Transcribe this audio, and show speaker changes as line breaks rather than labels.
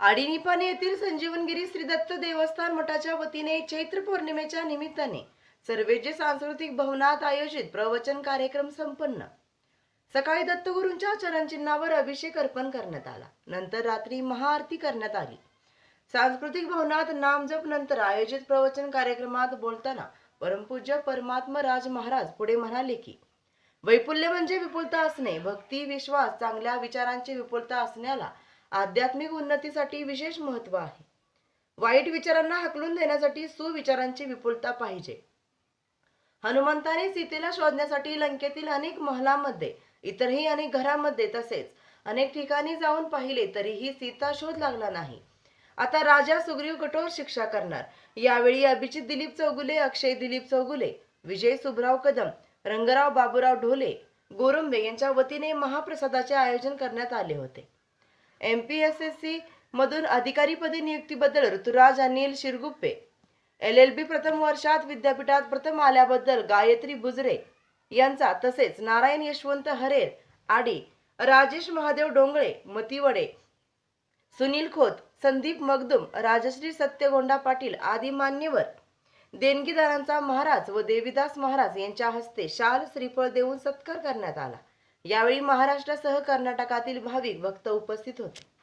आडिनिपाने येथील संजीवनगिरी श्री दत्त देवस्थान मठाच्या वतीने चैत्र पौर्णिमेच्या निमित्ताने सर्वेजे सांस्कृतिक भवनात आयोजित प्रवचन कार्यक्रम संपन्न. सकाळी दत्तगुरूंच्या चरणचिन्हावर अभिषेक अर्पण करण्यात आला. नंतर रात्री महाआरती करण्यात आली. सांस्कृतिक भवनात नामजप नंतर आयोजित प्रवचन कार्यक्रमात बोलताना परमपूज्य परमात्मा राज महाराज पुढे म्हणाले की वैपुल्य म्हणजे विपुलता असणे भक्ती विश्वास चांगल्या विचारांची विपुलता असण्याला आध्यात्मिक उन्नतीसाठी विशेष महत्त्व आहे. वाईट विचारांना हकलून देण्यासाठी सुविचारांची विपुलता पाहिजे. हनुमंताने सीतेला शोधण्यासाठी लंकेतील अनेक महलामध्ये इतरही अनेक घरामध्ये तसेच अनेक ठिकाणी जाऊन पाहिले तरीही सीता शोध लागला नाही. आता राजा सुग्रीव कठोर शिक्षा करणार. यावेळी अभिजित दिलीप चौगुले अक्षय दिलीप चौगुले विजय सुभराव कदम रंगराव बाबूराव ढोले गोरंबे यांच्या वतीने महाप्रसादाचे आयोजन करण्यात आले होते. M P S S C मधून अधिकारीपदी नियुक्तीबद्दल Rituraj Anil Shirguppe. L L B प्रथम वर्षात विद्यापीठात प्रथम आल्याबद्दल गायत्री बुजरे यांचा तसेच नारायण यशवंत हरेर आडी राजेश महादेव डोंगळे मतीवडे सुनील खोत संदीप मगदुम राजश्री सत्यगोंडा पाटील आदी मान्यवर. देणगीदारांचा महाराज व देवीदास महाराज यांच्या हस्ते शाल श्रीफळ देऊन सत्कार करण्यात आला. यावेळी महाराष्ट्रासह कर्नाटकातील भाविक भक्त उपस्थित होते.